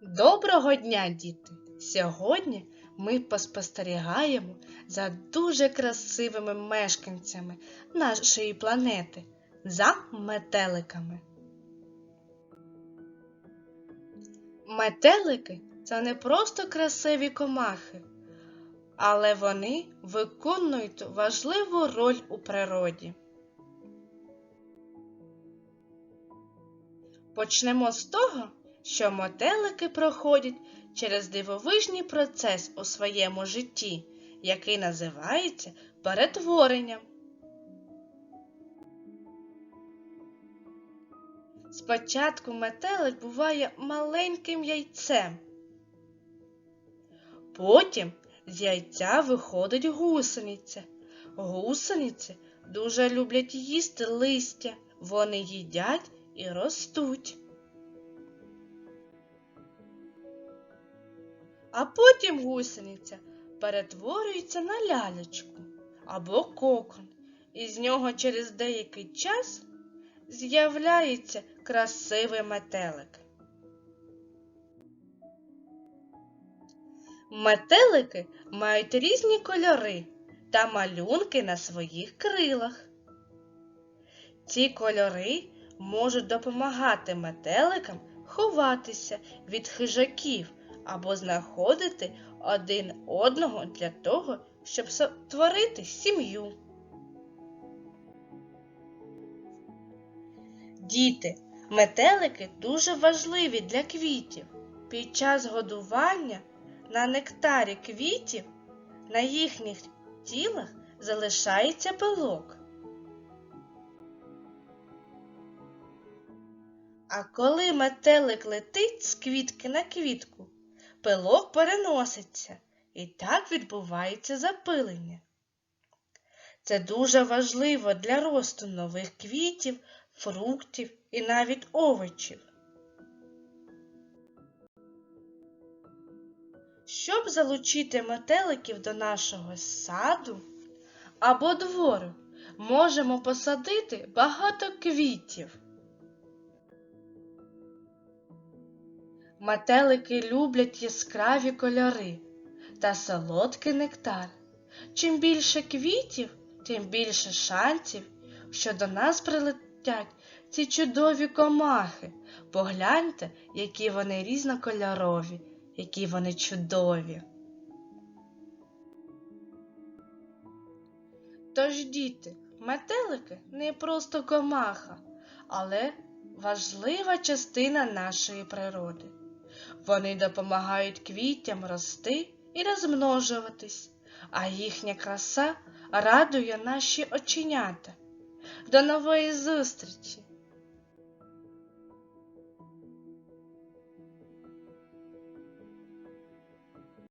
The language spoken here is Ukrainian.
Доброго дня, діти! Сьогодні ми поспостерігаємо за дуже красивими мешканцями нашої планети, за метеликами. Метелики це не просто красиві комахи, але вони виконують важливу роль у природі. Почнемо з того, що метелики проходять через дивовижний процес у своєму житті, який називається перетворенням. Спочатку метелик буває маленьким яйцем. Потім з яйця виходить гусениця. Гусениці дуже люблять їсти листя, вони їдять і ростуть. А потім гусениця перетворюється на лялечку або кокон, і з нього через деякий час з'являється красивий метелик. Метелики мають різні кольори та малюнки на своїх крилах. Ці кольори можуть допомагати метеликам ховатися від хижаків або знаходити один одного для того, щоб створити сім'ю. Діти, метелики дуже важливі для квітів. Під час годування на нектарі квітів на їхніх тілах залишається пилок. А коли метелик летить з квітки на квітку, пилок переноситься і так відбувається запилення. Це дуже важливо для росту нових квітів, фруктів і навіть овочів. Щоб залучити метеликів до нашого саду або двору, можемо посадити багато квітів. Метелики люблять яскраві кольори та солодкий нектар. Чим більше квітів, тим більше шансів, що до нас прилетять ці чудові комахи. Погляньте, які вони різнокольорові, які вони чудові. Тож, діти, метелики не просто комаха, але важлива частина нашої природи. Вони допомагають квітям рости і розмножуватись, а їхня краса радує наші оченята. До нової зустрічі!